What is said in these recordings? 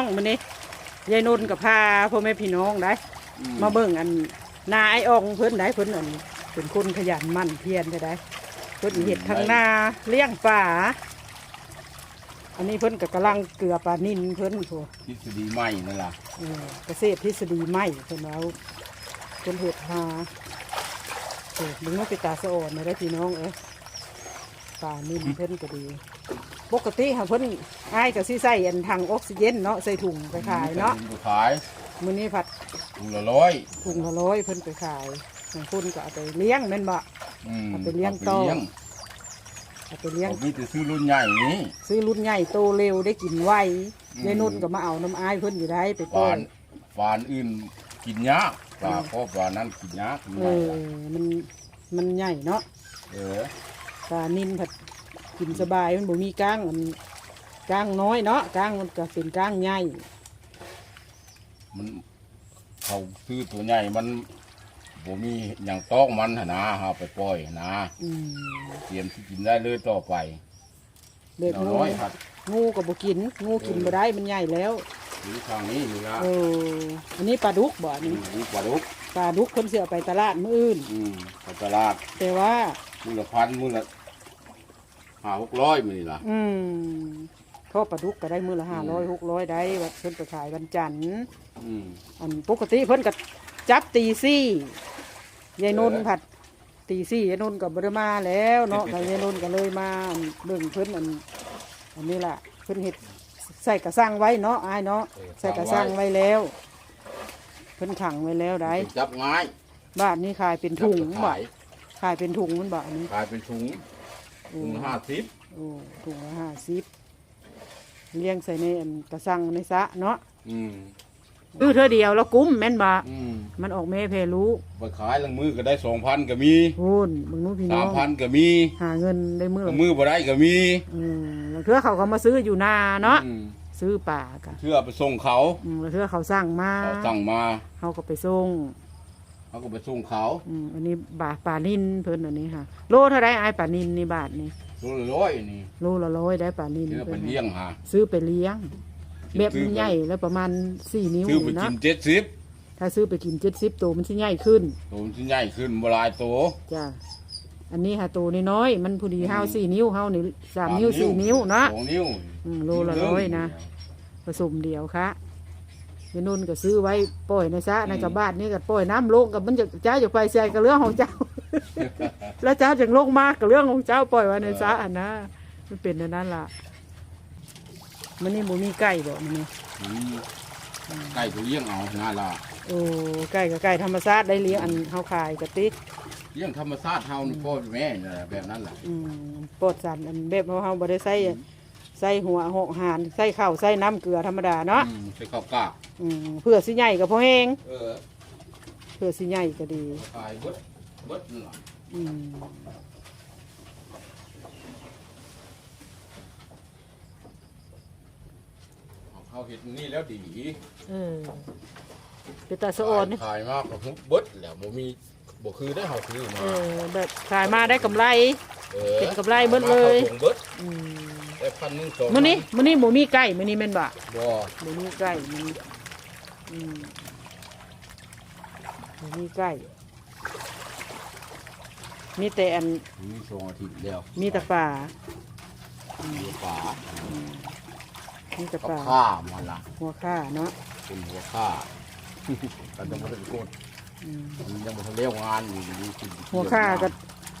พี่น้องมื้อนี้ยายนุ่นกับพาพ่อแม่พี่น้องได้อืมาเบิ่งอันนาไอ้อองเพิ่นได้เพิ่นอันเป็นคนขยันหมั่นเพียรได้ได้เพิ่นเฮ็ดทางนาเลี้ยงป่าอันนี้เพิ่นก็กำลังเกลือปลานิ่นเพิ่นโถทฤษฎีใหม่นั่นล่ะเออเกษตรทฤษฎีใหม่เพิ่นเอาเพิ่นเฮ็ดหาโอ้มึงว่าไปตาสะอ่อนนะได้อพี่น้องเอ้ยปลานิ่นเพิ่นก็ดี ปกติค่ะเพิ่นอ้ายก็สิใส่อันถังออกซิเจนเนาะใส่ถุงไปขายเนาะไปขายมื้อนี้ผัดถุงละร้อยถุงละร้อยเพิ่นไปขายบางคนก็เอาไปเลี้ยงแม่นบ่อืมเอาไปเลี้ยงต่อเาไปเลี้ยงเอาไปเลี้ยงเขามีแต่ซื้อรุ่นใหญ่นี้ซื้อรุ่นใหญ่โตเร็วได้กินไวอืมยายนุ่นก็มาเอาน้ำอ้ายเพิ่นอยู่ได้ไปปล่ฟาอยนฟานอื่นกินยากปลาเพราะปลานั้นกินยากเออมันมันใหญ่เนาะเออปลานิ่นผัด กินสบายมันบ่มีก้างมันก้างน้อยเนาะก้างมันก็เป็นก้างใหญ่มันเขาซื้อตัวใหญ่มันบ่มีอย่างต้องมันหนนะเฮาไปปล่อยหั่นนะอืมเตรียมที่กินได้เลยต่อไปเด็กเอางูน้อยครับงูก็บ่กิน งูกินบ่ได้มันใหญ่แล้วหรือทางนี้นี่ละเอออันนี้ปลาดุกบ่อันอืนี้มนี่ปลาดุกปลาดุกคนเสือไปตลาดมื้ออื่นอืมไปตลาดแต่ว่ามือละพันมือละ ห้าหกร้อยมือนี่ล่ะอืมทอดปลาดุกก็ได้มื้อละห้าร้อยหกร้อยได้ว่าเพิ่นไปขายวันจันทร์อืมอันปกติเพิ่นก็จับตีซี่ยายนนท์เออผัดตีซี่ยายนนท์ก็บ่ได้มาแล้วเนาะแต่ยายนนท์ก็เลยมาเบิ่งเพิ่นอันอันนี้ล่ะเพิ่นเฮ็ดใส่กระสังไว้เนาะอายเนาะใส่กระสังไว้แล้ว เพิ่นขังไว้แล้วได้จับง่ายบ้านนี้ขายเป็นถุงจับบ่ขายขายเป็นถุงมันบ่อันนี้ขายเป็นถุงโอ้ ถุงห้าสิบโอ้ถุงละห้าสิบเลี้ยงใส่ในอันกระสังในสระเนาะอืมคือเธอเดียวแล้วกุ้มแม่นบ่อืมมันออกแม่เพรู้ไปขายลังมือก็ได้สองพันก็มีโอ้นมึงนู้นพี่น้สาอมงพันก็มีหาเงินได้มือลังมือบ่ได้ก็มีอืมแล้วเทื่อเขาก็มาซื้ออยู่นาเนาะอืมซื้อป่ากะเพื่อไปส่งเขาอืมแล้วเทื่อเขาสั่งมาเขาสั่งมาเขาก็ไปส่ง เขาก็ไปส่งเขาอืมอันนี้บาทป่านินเพิ่นอันนี้ค่ะ โลเท่าไรไอ้ายป่านินนี่บาทนี่โลละร้อยนี่โลละร้อยได้ป่านินเพื่อไปพิ่นเลี้ยงหาซื้อไปเลี้ยงแบบซื้อมันไปใหญ่แล้วประมาณสี่นิ้วซื้อไปกินะนเจ็ดสิบถ้าซื้อไปกินเจ็ดสิบตัวมันสิใหญ่ขึ้นตัวมันสิใหญ่ขึ้นบหลายตัว จ้ะอันนี้ค่ะตัวน้อยๆมันพอดีอืม ห้าวสี่นิ้วห้าวนี่สามนิ้วสี่นิ้วเนาะสองนิ้วอืมโลละร้อยนะ ผสมเดียวค่ะ ยายนุ่นก็ซื้อไว้ปล่อยในซะในกับบ้านนี่ก็ปล่อยน้ำลงกับมันจะเจ้าจะไปใส่กับเรื่องของเจ้า แล้วเจ้าจะลงมากกับเรื่องของเจ้าปล่อยไว้ในซะอันนะมันเป็นอันนั้นล่ะมันนี่หมูมีไก่บ่มันนี่อืมไก่ตัวเลี้ยงเอาน่าละโอ้ไก่กับไก่ธรรมชาติได้เลี้ยงอันเฮาขายกะติเลี้ยงธรรมชาติเฮานี่พ่อแม่นี่แหละแบบนั้นแหละอืมปลดสันอันแบบเฮาเฮาบ่ได้ใส่ ใส่หัวหอกหานใส่ข้าวใส่น้ำเกลือธรรมดาเนาะอืมใส่ข้าวกล้าอืมเพื่อสิใหญ่กับพ่อแห้งเออเพื่อสิใหญ่ก็ดีขายเบิดเบิดนั่นล่ะอืมเอาเขาเห็ดนี่แล้วดีเออ เป็นตาสะออนนี่ขายมากกว่าทุกเบิดแล้วบ่มีบ่คือได้เฮาซื้อมาเออแบบขายมาได้กำไร เออเป็นกำไรเบิดเลยอาถุงเบิดอืมได้พันหนึงสองมื้อนี้มื้อนี้หมูมีไก่มื้อนี้แม่นบ่บ่หมูมีไก่มื้อนี้อืมหมูมีไก่มีแต่อันมีสองอาทิตย์แล้วมีแต่ป่าหัวฝามีแต่กับป่าข้ามันล่ะหัวข้าเนาะเป็นหัวข้า กันยังบ่ทันกดอืมมันยังบ่ทันเลี้ยวงานอยู่ดีกินหัวข้าก็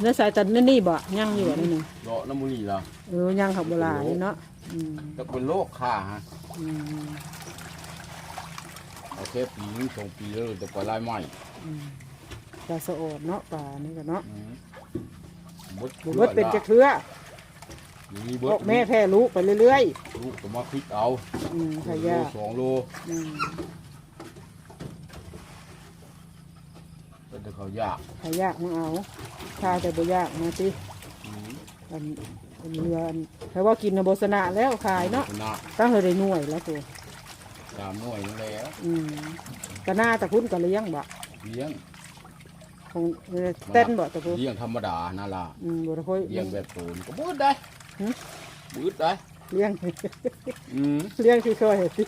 เนื้อสายตันนี่นี่บ่ยังอยู่บ่นี่นึงเลาะน้ำมูนี่ล่ะเออยังขับโบราณเนาะอืมจะเป็นโรคข้าฮะอืมเอาแค่ปีนึงสองปีแล้วจะปล่อยลายใหม่อืมปลาสะโอดเนาะปลานี่ก็เนาะอืมบดบุเบิดเป็นจะเครือมีพเบิวดกแม่แพร่ลูกไปเรื่อยลูกก็มาคลิกเอาๆอืมโลขายากสองโลอืม เป็น แต่เขายากขายากมาเอาถ้าแต่บ่ยากมาสิอืมอันอันเรืออันแปลว่ากินนะโบสนะแล้วขายเนาะชนะตั้งเลยได้หน่วยแล้วตัวตามหน่วยนั่นแล้วอืมกะหน้าตะพุ่นกะเลี้ยงบ่เลี้ยงของเออเต้นบ่ตะพุ่นเลี้ยงธรรมดานั่นล่ะอืมบ่ได้ค่อยเลี้ยงแบบตูนก็บืดได้หึบืดได้เลี้ยง อืมเลี้ยงคือเคยสิ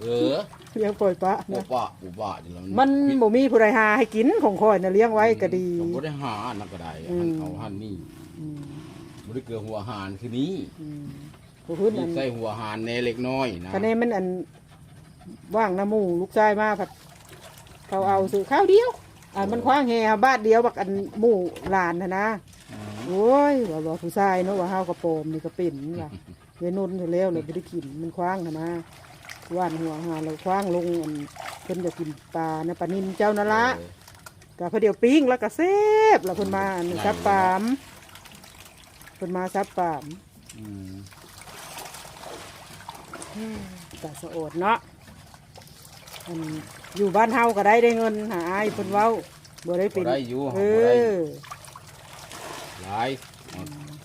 เออ เลี้ยงปล่อยปละบุนะบะบุบะนี่แหละมันบ่มีผู้ใดหาให้กินของคอยนะเลี้ยงไว้ก็ดี ผมบ่ได้หาอันนั่นก็ได้อืม หันเอาหันนี่อืมบ่ได้เกลือหัวหานคือนี้อืมผู้พื้นมีอันใส่หัวหานแหน่เล็กน้อยนะ คะแนนมันอันว่างน้ำหมูลูกชายมาผัดเขาเอาสื่อข้าวเดียวอันมันคว้างแหบ้านเดียวบักอันหมู่หลานนะนะอืม โอ้ยว่าบอกผู้ชายเนาะว่าเฮากระโปมนี่ก็เป็นว่ะเวนุ่นอยู่แล้วเลยไม่ได้กินมันคว้างนะนะ ว่านหัวหาเราคว้างลงอันเพิ่นจะกินปลานะปลานินเจ้านั่นละเออก็พอเดียวปิ้งแล้วก็เซฟแล้วเพิ่นมาอันซับปามเพิ่นมาซับปามอืมกะสะโอดเนาะอันอยู่บ้านเฮาก็ได้ได้เงินหาไอ้ายเพิ่นเว้าบ่ได้บ่เป็นได้อยู่เอบ่ได้ อหลาย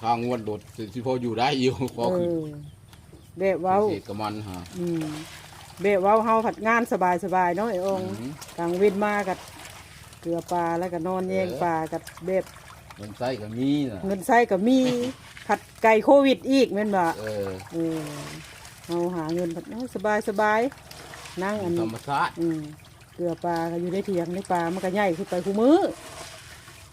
ทางงวดโดดสิพออยู่ได้อยู่พอเอคืออ แบบเว้าเศษกับมันฮะอืมแบบเว้าเฮาผัดงานสบายสบายๆเนาะไอ้องค์อืมกลางเว้นมากับเกลือปลาแล้วก็นอนแยงเออปลากับแบบเงินใส่ก็มีน่ะเงินใช้ก็มีผัดไก่โควิดอีกแม่นบ่เออเออเอาหาเงินผัดสบายสบายๆนั่งอันธรรมชาติอืมเกลือปลาก็อยู่ในเถียงในปลามันก็ใหญ่ขึ้นไปคู่มือ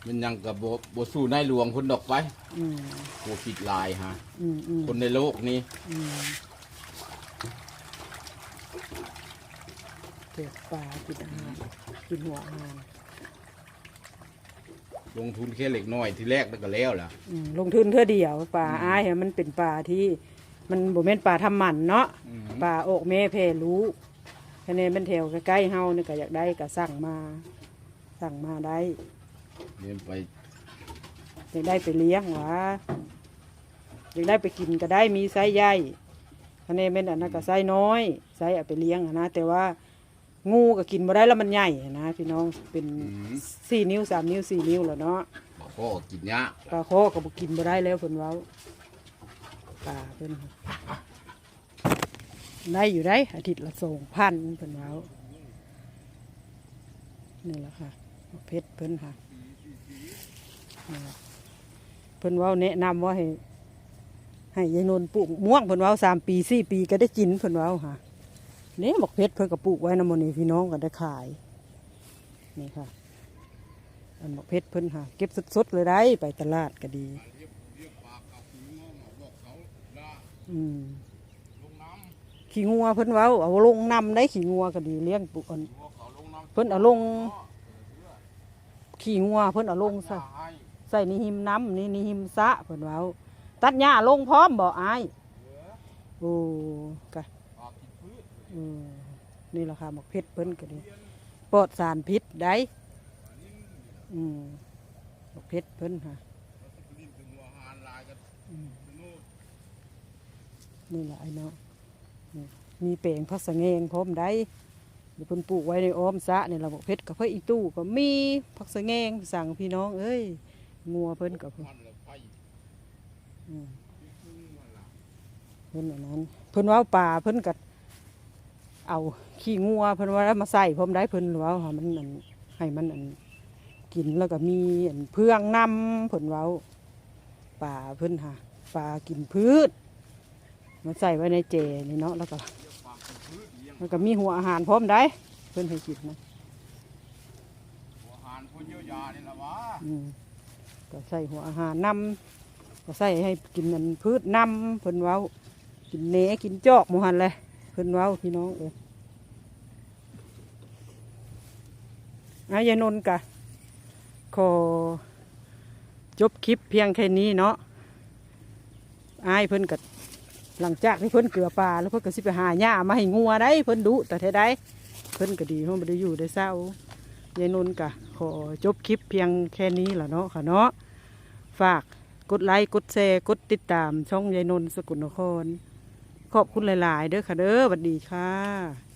มันยังกับบ่บ่สู้ในหลวงคนดอกไปอืมโควิดหลายฮะ อืมอืมคนในโลกนี้อืมเกลือปลากินอาหารกินหัวอาหารลงทุนแค่เล็กน้อยที่แรกแล้วก็แล้วล่ะอืมลงทุนเท่าเดียวปลาอ้ายอะมันเป็นปลาที่ มันบ่แม่นปลาทำหมันเนาะ อืมปลาโอกแม่เพรู้คะแนนมันแถวใกล้ๆเฮานี่ก็อยากได้ก็สั่งมา สั่งมาได้ เรียนไปอยากได้ไปเลี้ยงหวะอยากได้ไปกินก็ได้มีไซส์ใหญ่คะแนนเป็นอันนั้นก็ไซส์น้อยไซส์เอาไปเลี้ยงอะนะแต่ว่างูก็กินบ่ได้แล้วมันใหญ่อะนะพี่น้องเป็นสี่นิ้วสามนิ้วสี่นิ้วแล้วเนาะบอกพ่อกินยากปลาโคก็บ่กินบ่ได้แล้วเพิ่นเว้าปลาเพิ่นได้อยู่ได้อาทิตย์ละสองพันเพิ่นเว้านี่แหละค่ะเพชรเพิ่นค่ะนี่ล่ะ เพิ่นว้าแนะนำว่าให้ให้ยายนนท์ปลูกม่วงเพิ่นว้าสามปีสี่ปีก็ได้กินเพิ่นว้าค่ะนี่บอกเพชรเพิ่นก็ปลูกไว้นำหมนี่พี่น้องก็ได้ขายนี่ค่ะ อันบอกเพชรเพิ่นหาเก็บสดๆเลยได้ไปตลาดก็ดี อืมขี้งัวเพิ่นว้าเอาลงน้ำได้ขี้งัวก็ดีเลี้ยงปุกเพิ่นเอาลง ขี้งัวเพิ่นเอาลงใส่ใส่ในี่หิมน้ำนี่ในี่หิมสะเพิ่นเว้าตัดหญ้าลงพร้อมบ่อายโอ้กะอืมนี่ราคาหมกเพชรเพิ่นก็ดีปลอดสารพิษได้อืมหมกเพชรเพิ่นค่ะนี่แหละไอ้เนาะนี่มีแปลงพักสะแงงพร้อมได้ เดี๋ยวเพิ่นปลูกไว้ในอ้อมสระนี่เราบอกเพชรกับเพื่ออีตู้ก็มีพักสะแงงสั่งพี่น้อง เอ้ยงัวเพิ่นกับเพิ่นเพิ่นอันนั้น เพิ่นว่าป่าเพิ่นกับเอาขี้งัวเพิ่นว่ามาใส่พร้อมได้เพิ่นว่ามันอันให้มันอันกินแล้วก็มีอันเพื่องนำเพิ่นว้าป่าเพิ่นหาป่ากินพืช มันใส่ไว้ในเจนี่เนาะแล้วก็ แล้วก็มีหัวอาหารพร้อมได้เพิ่นให้กินนะหัวหานคนเยียวยานี่ละวะอืมก็ใส่หัวอาหารนำก็ใส่ให้กินนันพืชนำเพิ่นเว้า กินเนกินจอกหมูหันเลยเพิ่นเว้าพี่น้องเอ้ยอายายนนท์กะขอจบคลิปเพียงแค่นี้เนาะอายเพิ่นกะ หลังจากที่เพิ่นเกลือปลาแล้วเพิ่นก็สิไปหาหญ้ามาให้งัวได้เพิ่นดุแต่เท่ได้เพิ่นก็ดีเพิ่นบ่ได้อยู่ได้เศร้ายายนนท์กะขอจบคลิปเพียงแค่นี้ล่ะเนาะค่ะเนาะฝากกดไลค์กดแชร์กดติดตามช่องยายนนท์สกุลนคร ขอบคุณหลาย ๆ เด้อค่ะเด้อสวัสดีค่ะ